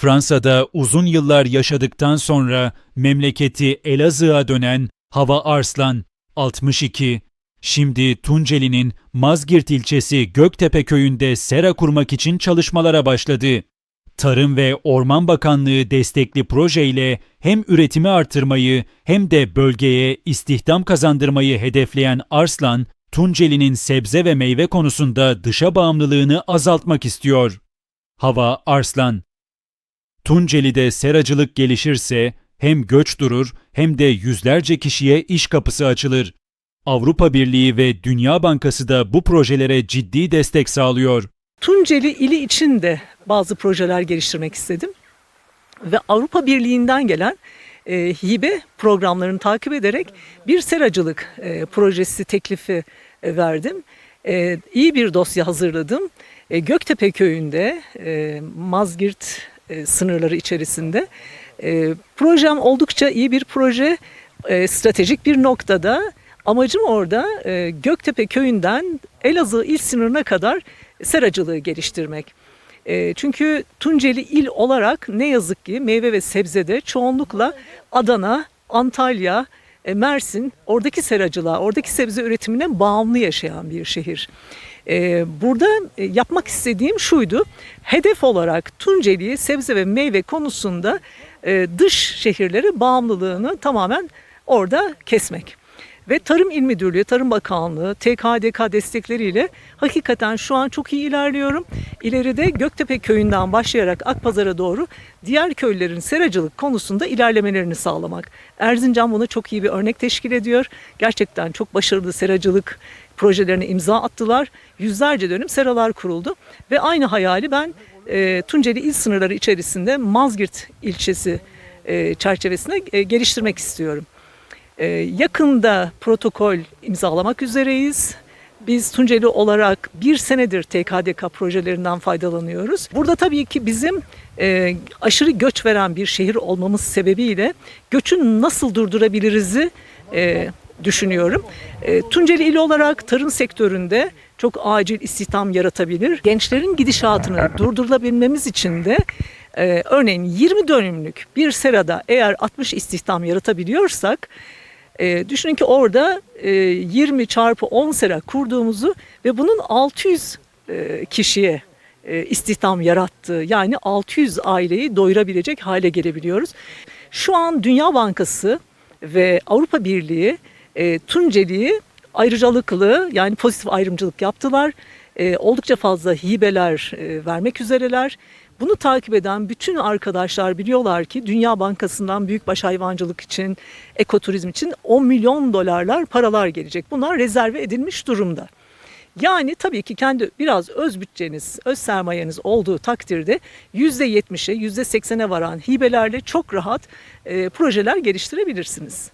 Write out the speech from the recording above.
Fransa'da uzun yıllar yaşadıktan sonra memleketi Elazığ'a dönen Hava Arslan 62 şimdi Tunceli'nin Mazgirt ilçesi Göktepe köyünde sera kurmak için çalışmalara başladı. Tarım ve Orman Bakanlığı destekli projeyle hem üretimi artırmayı hem de bölgeye istihdam kazandırmayı hedefleyen Arslan, Tunceli'nin sebze ve meyve konusunda dışa bağımlılığını azaltmak istiyor. Hava Arslan Tunceli'de seracılık gelişirse hem göç durur hem de yüzlerce kişiye iş kapısı açılır. Avrupa Birliği ve Dünya Bankası da bu projelere ciddi destek sağlıyor. Tunceli ili için de bazı projeler geliştirmek istedim. Ve Avrupa Birliği'nden gelen e, hibe programlarını takip ederek bir seracılık e, projesi teklifi e, verdim. E, iyi bir dosya hazırladım. E, Göktepe köyünde e, Mazgirt e, sınırları içerisinde. E, projem oldukça iyi bir proje. E, stratejik bir noktada. Amacım orada e, Göktepe köyünden Elazığ il sınırına kadar seracılığı geliştirmek. E, çünkü Tunceli il olarak ne yazık ki meyve ve sebzede çoğunlukla Adana, Antalya, e, Mersin oradaki seracılığa, oradaki sebze üretimine bağımlı yaşayan bir şehir. E, burada e, yapmak istediğim şuydu. Hedef olarak Tunceli'yi sebze ve meyve konusunda e, dış şehirlere bağımlılığını tamamen orada kesmek. Ve Tarım İl Müdürlüğü, Tarım Bakanlığı, TKDK destekleriyle hakikaten şu an çok iyi ilerliyorum. İleride Göktepe köyünden başlayarak Akpazar'a doğru diğer köylerin seracılık konusunda ilerlemelerini sağlamak. Erzincan buna çok iyi bir örnek teşkil ediyor. Gerçekten çok başarılı seracılık projelerine imza attılar. Yüzlerce dönüm seralar kuruldu. Ve aynı hayali ben e, Tunceli il sınırları içerisinde Mazgirt ilçesi e, çerçevesinde e, geliştirmek istiyorum. Ee, yakında protokol imzalamak üzereyiz. Biz Tunceli olarak bir senedir TKDK projelerinden faydalanıyoruz. Burada tabii ki bizim e, aşırı göç veren bir şehir olmamız sebebiyle göçün nasıl durdurabiliriz'i e, düşünüyorum. E, Tunceli ili olarak tarım sektöründe çok acil istihdam yaratabilir. Gençlerin gidişatını durdurabilmemiz için de e, örneğin 20 dönümlük bir serada eğer 60 istihdam yaratabiliyorsak e, düşünün ki orada e, 20 çarpı 10 sera kurduğumuzu ve bunun 600 e, kişiye e, istihdam yarattığı yani 600 aileyi doyurabilecek hale gelebiliyoruz. Şu an Dünya Bankası ve Avrupa Birliği e, Tunceli'yi ayrıcalıklı yani pozitif ayrımcılık yaptılar. E, oldukça fazla hibeler e, vermek üzereler. Bunu takip eden bütün arkadaşlar biliyorlar ki Dünya Bankası'ndan büyükbaş hayvancılık için, ekoturizm için 10 milyon dolarlar paralar gelecek. Bunlar rezerve edilmiş durumda. Yani tabii ki kendi biraz öz bütçeniz, öz sermayeniz olduğu takdirde %70'e, %80'e varan hibelerle çok rahat e, projeler geliştirebilirsiniz.